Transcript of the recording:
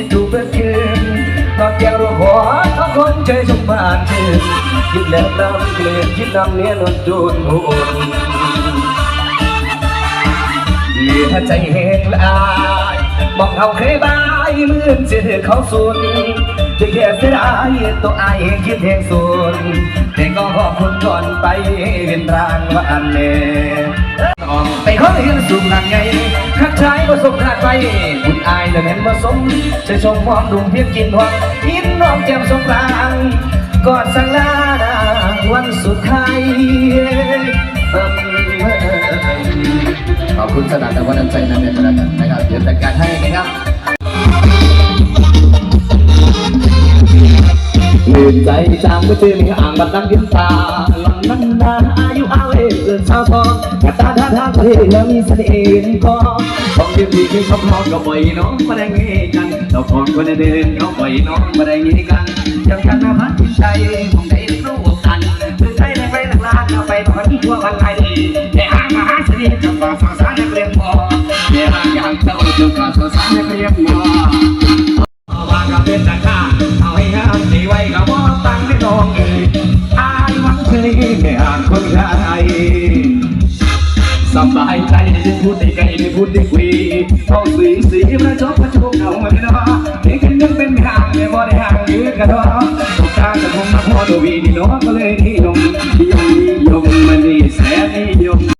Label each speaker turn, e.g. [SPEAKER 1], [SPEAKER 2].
[SPEAKER 1] ที่ถูกเลิกคืนตอนแก้วหัวทั้งคนใจสมบานคืนคิแล้วน้ำเกลือคิดน้ำเนี้ยนวลดูนหุ่นยิ่หถ้าใจเห้งละอายมองเขาเคยบายมือเจอเขาสุนจะแค่เสียดายตัวอายคิดเห่งสุดแต่ก็ขอบคุณก่อนไปเป็นรางวัลเน่ไปขอเห็นสุขนางไง ข้าชายประสบขาดไปบุญอายแต่แม่นผสมจะชมมองดุงเพียงกินหวังยินน้องแก้มสงกรานกอดสังลาวันสุดท้ายขอบคุณสนานแต่ว่าน้ำใจนั้นเป็นประดับนะครับเดี๋ยวจัดการให้นะครับลืมใจจางก็เจอมีอ่างบัดนั่งกินตาลังนั้นนานอายุอาเอเกินสาวทองหน้าตาท่าทางเทแล้วมีเสน่ห์ก็ ต้องเดียวดีคือเขาพร้อมก็บ่อยน้องมาได้งี้กันเราพร้อมก็ได้เดินเขาบ่อยน้องมาได้งี้กันยังกันนะพัดใจคงได้รู้กันคือใจในไปหลักลานเอาไปตอนทั่ววันไทยแต่หามหาเสน่ห์จับว่าสาวสาวนักเรียนพอแต่หาอย่างเจ้าจับว่าสาวสาวนักเรียนพอเอาวางกับเป็นตะข้าเอาให้งามดีไว้กับว่าตั้งไม่ลงเอ่ยอายหวังเคยไม่อ่านคนไทยสบายใจได้พูดได้ไกลได้พูดได้คุย เขาสีสีประจบประชุมเอาไม่ได้นะนี่คือนึกเป็นไห่างไม่บ่ได้ห่างยืดกันเนาะทุกทางจะคงมาพอดูวีนี่เนาะก็เลยนิยมนิยมนิยมมันนี่แสนนิยม